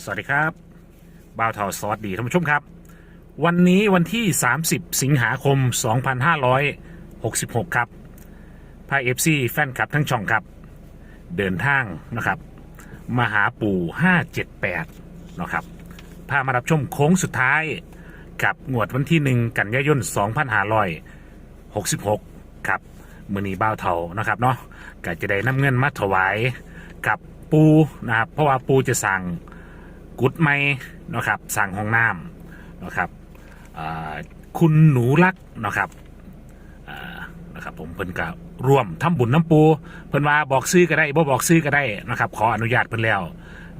สวัสดีครับ บ่าวเทาสวัสดีท่านผู้ชมครับ วันนี้วันที่ 30 สิงหาคม 2566 ครับพาเอฟซีแฟนคลับทั้งช่องครับ เดินทางนะครับ มาหาปู่ 578 นะครับ พามารับชมโค้งสุดท้ายกับงวดวันที่ 1 กันยายน 2566 ครับ มือนีบ่าวเทานะครับเนาะก็จะได้นำเงินมาถวายกับปูนะครับ เพราะว่าปูจะสั่ง กุดไม้นะครับสั่งห้องน้ำนะครับคุณหนูรักนะครับนะครับผมเพิ่นก็ร่วมทำบุญน้ำปู เพิ่นว่าบอกซื้อก็ได้บ่บอกซื้อก็ได้นะครับ ขออนุญาตเพิ่นแล้ว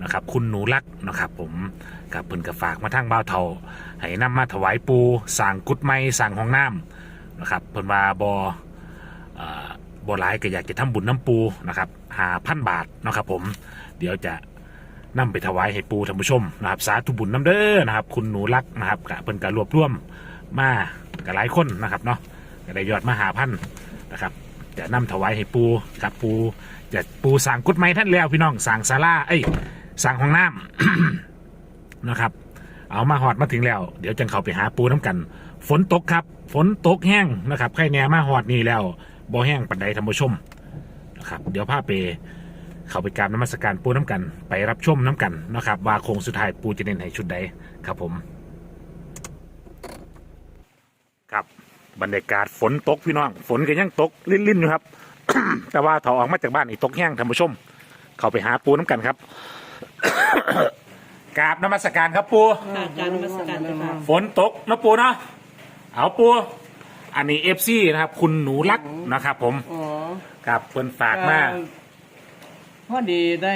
นะครับ คุณหนูรักนะครับ ผมกับเพิ่นก็ฝากมาทางบ่าวเทาให้นำมาถวายปูสั่งกุดไม้สั่งห้องน้ำนะครับเพิ่นว่าบ่อบ่หลายก็อยากจะทำบุญน้ำปูนะครับหาพันบาทนะครับผมเดี๋ยวจะ นำไปถวายให้ปูท่านผู้ชมนะครับสาธุบุญน้ำเด้อนะครับ คุณหนูรักนะครับกะเพิ่นการรวบรวมมากับหลายคนนะครับเนาะก็ได้ยอดมาหาพันนะครับจะนำถวายให้ปูกับปูจะปูสั่งกุดไม้ท่านแล้วพี่น้องสั่งศาลาเอ้ยสั่งห้องน้ำนะครับเอามาหอดมาถึงแล้ว เดี๋ยวจังเขาไปหาปูน้ำกัน ฝนตกครับ ฝนตกแห้งนะครับใครแหน่มาหอดนี่แล้วบ่แห้งปันใดท่านผู้ชมนะครับ เดี๋ยวพาไป เข้าไปกราบนมัสการปูน้ำกัน ไปรับชมน้ำกันนะครับว่าโคงสุดท้ายปูจะเน้นให้ชุดใดครับผม ครับบรรยากาศฝนตกพี่น้อง ฝนก็ยังตกลิ่นๆอยู่ครับ แต่ว่าถอออกมาจากบ้านอีกตกแห้งท่านผู้ชม เข้าไปหาปูน้ำกันครับกราบนมัสการครับปูค่ะการนมัสการเจ้าค่ะฝนตกนะปูเนาะเอาปู อันนี้เอฟซีนะครับ คุณหนูรักนะครับ ผมอ๋อ ครับเพิ่นฝากมา เอ่อพ อดีได้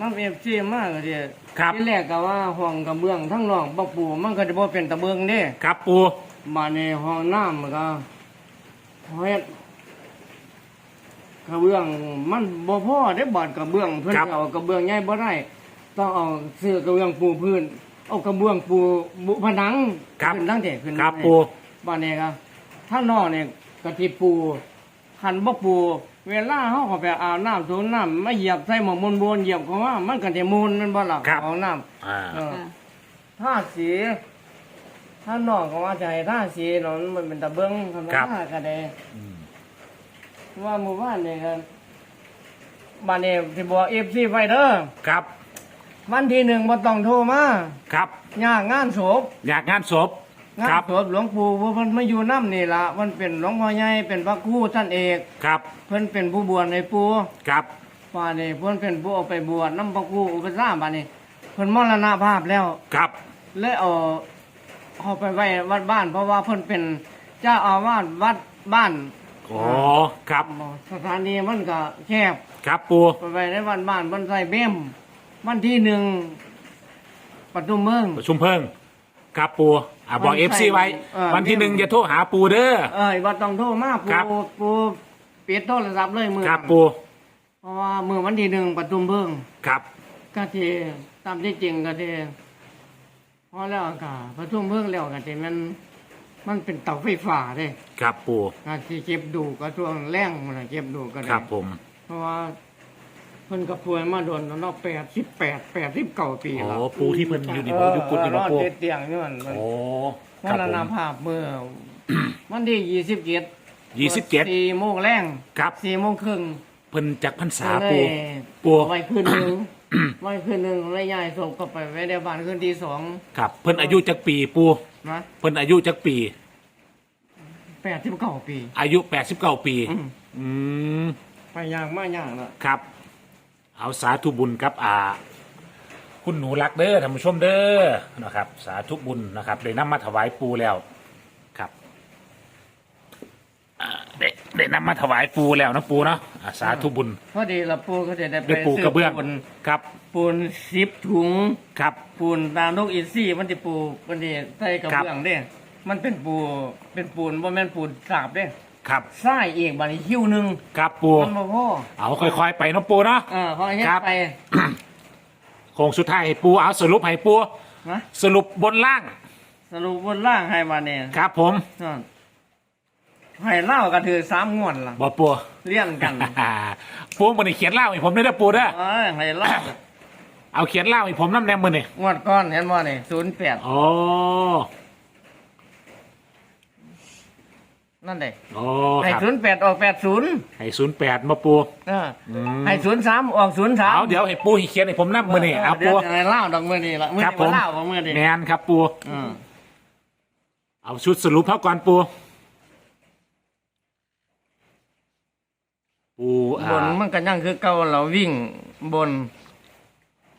น้ำเอฟซีมากเลยครับ ที่แรกก็ว่าห้องกระเบื้องทั้งนอกบักปูมันก็จะบ่เป็นตะเบื้องเด้ครับปูมาในห้องน้ำมันก็เฮ็ดกระเบื้องมันบ่พอได้บาดกระเบื้องเพิ่นเอากระเบื้องใหญ่บ่ได้ต้องเอาเสื้อกระเบื้องปูพื้น เอากระเบื้องปูบุผนังครับขึ้นตั้งแต่ขึ้นครับได้ปูบ้านนี้ครับถ้านอกเนี่ยกะทิปู ขันบ่ปูเวลาเขาเข้าไปอาบน้ำสูนน้ำไม่เหยียบใส่หมอกมนบนๆเหยียบเขาว่ามันก็จะมูลนั่นบ่ล่ะครับ ของน้อ่าำเออถ้าสีถ้านอกก็ว่าจะให้ท่าสีเนาะมันเป็นตะเบิ้งธรรมครับดาก็ได้อืมว่าหมู่บ้านเนี่ยครับบ้านนี้ที่บอกเอฟซีไฟเด้อครับวันที่หนึ่งบ่ต้องโทรมาครับ ยากงานศพอยากงานศพ งาคนรับศพหลวงปู่ว่าเพิ่นมาอยู่น้ำนี่ล่ะมันเป็นหลวงพ่อใหญ่เป็นพระครูท่านเอก ครับ เพิ่นเป็นผู้บวชในปู่ครับ ป่านี่เพิ่นเป็นผู้เอาไปบวชน้ำพระครูอุปสาบานี่เพิ่นมรณภาพแล้วครับ เลยเอาเอาไปไว้วัดบ้าน เพราะว่าเพิ่นเป็นเจ้าอาวาสวัดบ้านโอ้ครับ สถานีมันก็แคบ ครับปู ไปไว้ในวัดบ้านเพิ่นใส่เบ้มวันที่หนึ่งปทุมเมืองประชุมเพิ่ง ครับปูอะบอกวัเอนฟใส่ซีไว้ เออ วันที่หนึ่งจะโทรหาปูเด้อ เอ้ยว่าต้องโทรมาครับ ปู่ปู่ปิดโทรศัพท์เลยมือครับนั้นปูเพราะว่ามือวันที่หนึ่งปทุมเมืองครับ ก็ที่ตามที่จริงก็ที่พอแล้วก็ประชุมเพิ่งแล้วก็ที่มันมันเป็นเตาไฟฟ้าเด้ครับปูก็ที่เก็บดูก็ช่วงแรงมันนะเก็บดูก็ได้ครับผม เพราะว่า เพิ่นก็ป่วยมาโดนแล้วเนาะแปดสิบแปดแปดสิบเก้าปีโอ้แล้วปูที่เพิ่นอยู่นี่เอปูออยู่กุดนี่เออมานอนปูติดเตียงอยู่นั่นมันโอ้มครับรผณม ภาพเมื่อ วันที่ยี่สิบเจ็ดยี่สิบเจ็ด สี่โมงแรงครับ สี่โมงครึ่งเพิ่นจักพรรษาก็ปูเลยปู ไว้คืนหนึ่งไว้คืนหนึ่งแล้วยายส่งกลับไปไว้ในบ้านคืนที่สองครับ เพิ่นอายุจักปีปู นะเพิ่นอายุจักปี แปดสิบเก้าปีอายุแปดสิบเก้าปี อืมอืมไปยากมากยากละครับ เอาสาธุบุญครับอ่า คุณหนูรักเด้อท่านผู้ชมเด้อนะครับ สาธุบุญนะครับได้นำมาถวายปูแล้วครับอ่าได้ได้นำมาถวายปูแล้วนะปูเนาะอ่าสาธุบุญพอดีละปูก็จะได้ไปได้ปูกระเบื้องซื้ปูนครับปูนสิบถุง ครับ ปูนตามลูกอีซี่มันจะปูมันจะใส่กระครับเบื้องเด้ มันเป็นปูเป็นปูนบ่แม่นปูนสาบเด้ ครับใส่เองบัดนี้หิ้วหนึงครับปูมันบ่พอเอาค่อยๆไปเนาะปูเนาะ เออพอเฮ็ดครับ ไปโค้งสุดท้ายให้ปูเอาสรุปให้ปูนะสรุปบนล่างสรุปบนล่างให้มาเนี่ยครับ ผมนั่นให้เล่าก็ถือสามงวดล่ะบอปู เลี้ยงกัน ปูมันได้เขียนเล่าให้ผมได้อปูเด้อเอ้ยให้เล่าเอาเขียนเล่าให้ผมน้ำแนมมือนี่งวดก้อนเห็นบ่นี่ศูนย์แปดอ๋อ นั่นเด้อ๋อให้ครับศูนย์แปดออกแปดศูนย์ให้ศูนย์แปดมาปู เอออืมให้ศูนย์สามออกศูนย์สามเอาเดี๋ยวให้ปูให้เขียนให้ผมน้ำมือนี่เอาเดี๋ปูยวจะให้เล่าดอกมือนี่ละมือครับนี่ผมมาเล่าของมือนี่แมนครับปู อืมเอาชุดสรุปเขาก่อนปู ปูอ่า บนมันก็ยังคือเก่าเราวิ่งบน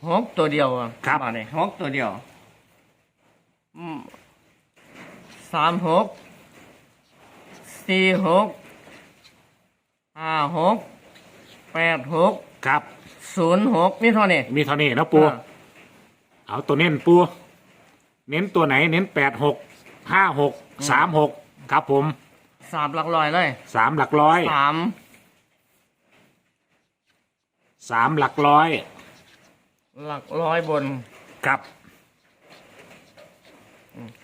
หกตัวเดียวอะครับานี่หกตัวเดียวอืมสามหก สี่หกห้าหกแปดหกครับ ศูนย์หกนี่เท่านี้มีเท่านี้นะปู อ่าเอาตัวเน้นปู เน้นตัวไหน เน้นแปดหกห้าหกสามหกครับผมสามหลักร้อยเลยสามหลักร้อยสามสามหลักร้อยหลักร้อยบนครับ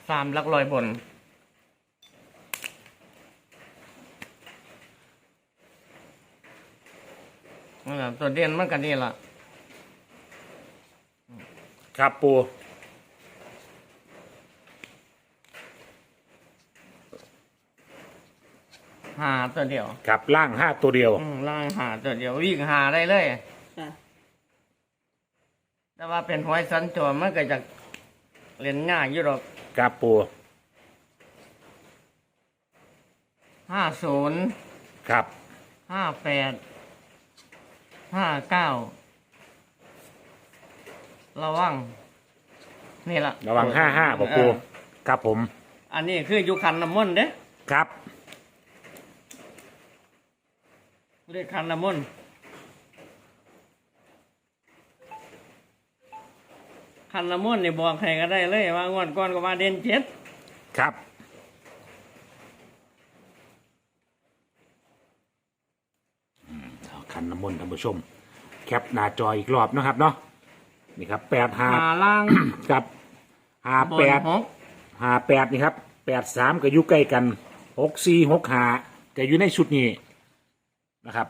สามหลักร้อยบน นั่นล่ะตัวเด่นมันก็นี่ล่ะครับปูหาตัวเดียวกับล่างห้าตัวเดียว อืมล่างหาตัวเดียววิ่งหาได้เลย ค่ะ แต่ว่าเป็นหวยสัญจรมันก็จะเล่นง่ายอยู่หรอกครับปูห้าศูนย์ครับห้าแปด ห้าเก้าระวังนี่ละระวังห้าห้าบอกปูเออครับผม อันนี้คืออยู่คันน้ำมนต์เด้ครับ เรียกคันน้ำมนต์คันน้ำมนต์นี่บอกใครก็ได้เลยว่างวดก่อนก็มาเด่นเจ็ดครับ มเอาคันน้ำมนต์ท่านผู้ชม แคปหน้าจออีกรอบนะครับเนาะนี่ครับแปดห้าหาล่างกับห้าบแปนดหกห้าแปดนี่ครับแปดสามก็อยู่ใกล้กันหกสี่หกห้าก็อยู่ในชุดนี้นะครับ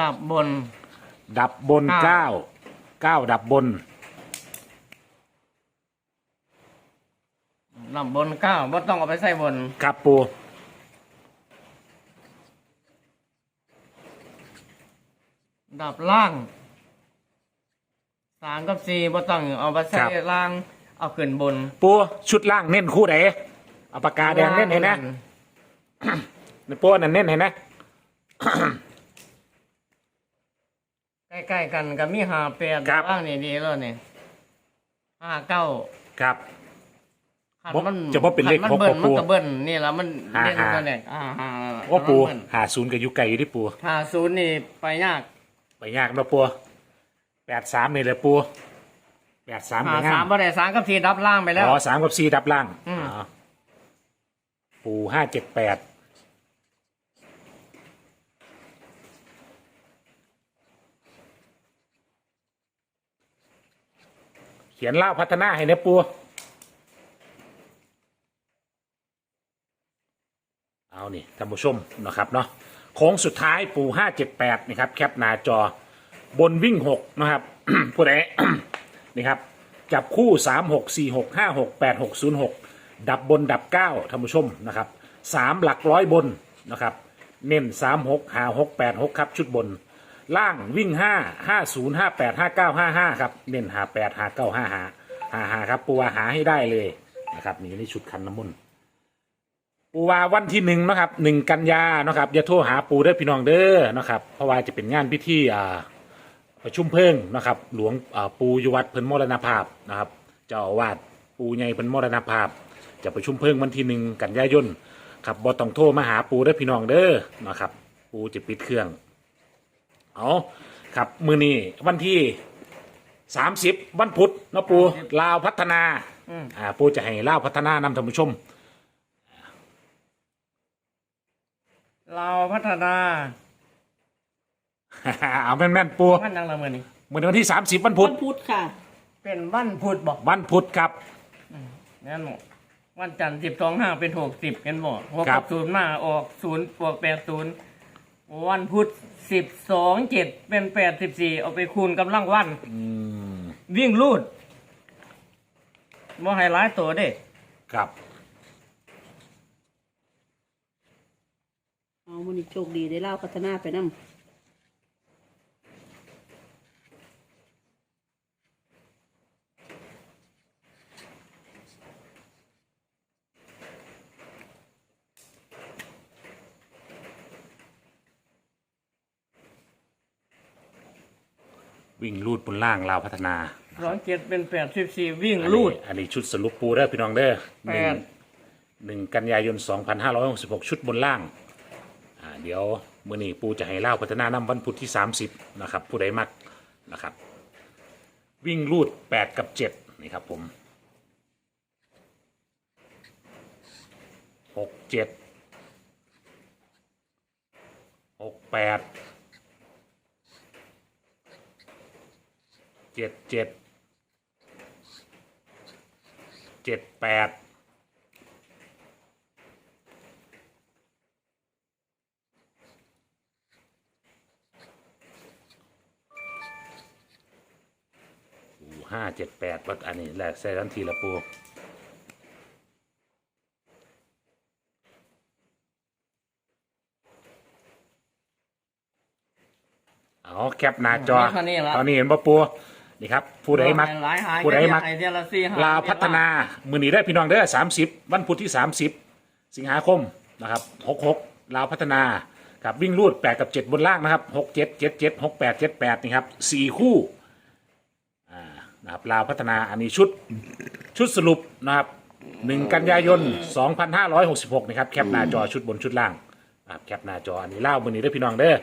ดับบน ดับบนเก้า เก้าเก้าดับบน ดับบนเก้าบ่ต้องเอาไปใส่บน ครับปู ดับล่างสามกับสี่บ่ต้องเอาไปใส่ล่าง เอาขึ้นบน ปูชุดล่างเน้นคู่ไหนเอาปากกาแดงเน้นเห็นนะในปูนั่นเน้นเห็นนะใกล้ๆกันกับมีหาแปดครับล่างนี่ดีแล้วนี่ห้าเก้าครับขันบ่มันจะบ่เป็นเลขขันหกมันเบิ้ลบ่มันปูก็เบิ้ลนี่ละมันห้าเล่นห้ากันเนี่ยอ่าห้าว่าปูมันหาศูนย์กับอยู่ไกลอยู่ที่ปูห้าศูนย์นี่ไปยากไป ยากนะปูแปดสามนี่เลยปูแปดสามหาไปงาสามมบ่ได้สามกับสี่ดับล่างไปแล้ว อ๋อสามกับสี่ดับล่างอืม อ๋อปูห้าเจ็ดแปดเขียนเล่าพัฒนาให้เนะปูเอานี่ท่านผู้ชมนะครับเนาะ โค้งสุดท้ายปู่ห้าเจ็ดแปดนี่ครับแคปหน้าจอบนวิ่งหกนะครับ ผู้ใดนี่ครับจับคู่สามหกสี่หกห้าหกแปดหกศูนย์หกดับบนดับเก้าท่านผู้ชมนะครับสามหลักร้อยบนนะครับเน้นสามหกหาหกแปดหกครับชุดบน ล่างวิ่งห้าห้าศูนย์ห้าแปดห้าเก้าห้าห้าครับเน้นหาแปดหาเก้าห้าหาหาหาครับปูว่าหาให้ได้เลยนะครับนี่นี่ชุดคันน้ำมนต์ ปูว่าวันที่หนึ่งนะครับหนึ่งกันยานะครับอย่าโทรหาปูเด้อพี่น้องเด้อนะครับเพราะว่าจะเป็นงานพิธีอ่าประชุมเพลิงนะครับ หลวงอ่าปูอยวัดเพิ่นมรณภาพนะครับเจ้าอาวาสปูใหญ่เพิ่นมรณภาพ จะประชุมเพลิงวันที่หนึ่งกันยายนครับบ่ต้องโทรมาหาปูเด้อพี่น้องเด้อนะครับ ปูจะปิดเครื่องเอาครับมือนี้วันที่สามสิบวันพุธเนาะปูลาวพัฒนาอืมอ่าปูจะให้ลาวพัฒนานำท่านผู้ชม เราพัฒนาเอาแม่นแม่นๆปูมันยังละมือนี่เมื่อวันที่ 30 วันพุธวันพุธค่ะ เป็นวันพุธบอกวันพุธครับ นั่นหมวันจันทร์สิบสองห้าเป็นหกสิบกันบอกหกครักับบ ศูนย์มาออกศูนย์บวกแปดศูนย์วันพุธสิบสองเจ็ดเป็นแปดสิบสี่เอาไปคูณกำลังวัน อืมวิ่งรูดบ่ให้หลายตัวเด้ ครับ เอา มันนี่โชคดีได้เล่าพัฒนาไปนำวิ่งรูดบนล่างลาวพัฒนาสองเจ็ดเป็นแปดสิบสี่วิ่งรูดอันนี้อันนี้ชุดสรุปปูเด้อพี่น้องเด้อหแปนึ่งดหนึ่งกันยายน 2566 ชุดบนล่างอ่า เดี๋ยวเมื่อนี้ปูจะให้เล่าพัฒนาน้ำวันพุธที่ 30 นะครับ ผู้ใดมักนะครับ วิ่งรูด 8 กับ 7 นี่ครับผม 6 7 6 8 7 7 7 8 ห้าเจ็ดแปดวัดอันนี้แหละใส่ทันทีละปูเอาแคปหน้าจอเท่านี้ละ ตอนนี้เห็นปะปูนี่ครับผู้ใดมักหลายหายผู้ใดมักไอเดียละสี่หลาวพัฒนามือนี้ได้พี่น้องเด้อสามสิบวันพุธที่สามสิบสิงหาคมนะครับหกหกลาวพัฒนากับวิ่งรูดแปดกับเจ็ดบนล่างนะครับหกเจ็ดเจ็ดเจ็ดหกแปดเจ็ดแปดนี่ครับสี่คู่อ่า นะครับลาวพัฒนาอันนี้ชุดชุดสรุปนะครับหนึ่งกันยายนสองพันห้าร้อยหกสิบหกนะครับ แคปหน้าจอชุดบนชุดล่างนะครับแคปหน้าจออันนี้เล่ามือนี้ได้อพี่น้องเด้อ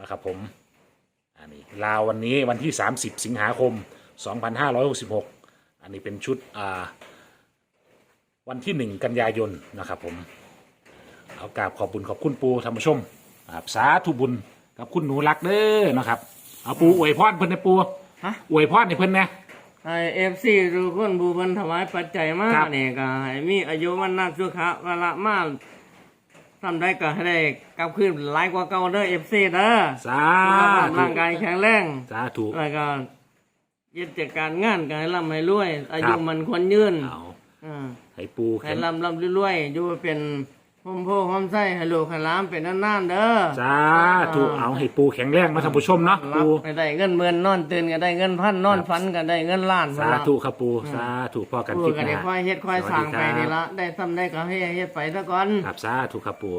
นะครับผมอันนี้ลาววันนี้วันที่ 30 สิงหาคม 2566 อันนี้เป็นชุดอ่าวันที่ 1 กันยายนนะครับผมเอากราบขอบบุญขอบคุณปูธรรมชมครับสาธุบุญกับคุณหนูรักเด้อนะครับเอาปูอวยพรเพิ่นนะปูฮะ อวยพรให้เพิ่นนะ ไอเอฟซีทุกคนบูเพันถวายปัจจัยมาครับ เนี่ยก็ให้มีอายุวันนาสุขะวละมากทำได้ก็ให้ได้กลับคืนหลายกว่าเก่าเด้อเอฟซีเด้อสาสุขภาพธุร่างกายแข็งแรง สาธุ แล้วก็ยึดจากการงานก็ให้ร่ำให้รวย อาครัยุบมันควรยืนเอาอ่าให้ปูให้เข็นร่ำร่ำรวยๆอยู่เป็น พ่มโพห้อมไส้ให้ลูกให้หล้ามเป็นนานๆเด้อสาธุเอาให้ปูแข็งแรงมาท่านผู้ชมเนาะรัปูบให้ได้เงินหมื่นนอนตื่นก็ได้เงินพันนอนฝันก็ได้เงินล้านสาธุครับปูสาธุพ่อกันพูคลิดปกันหได้น้าค่อยเฮ็ดค่อยสร้างไปสวัสดีนี่ครับละได้ทำได้ก็ให้เฮ็ดไปซะก่อนครับสาธุครับปู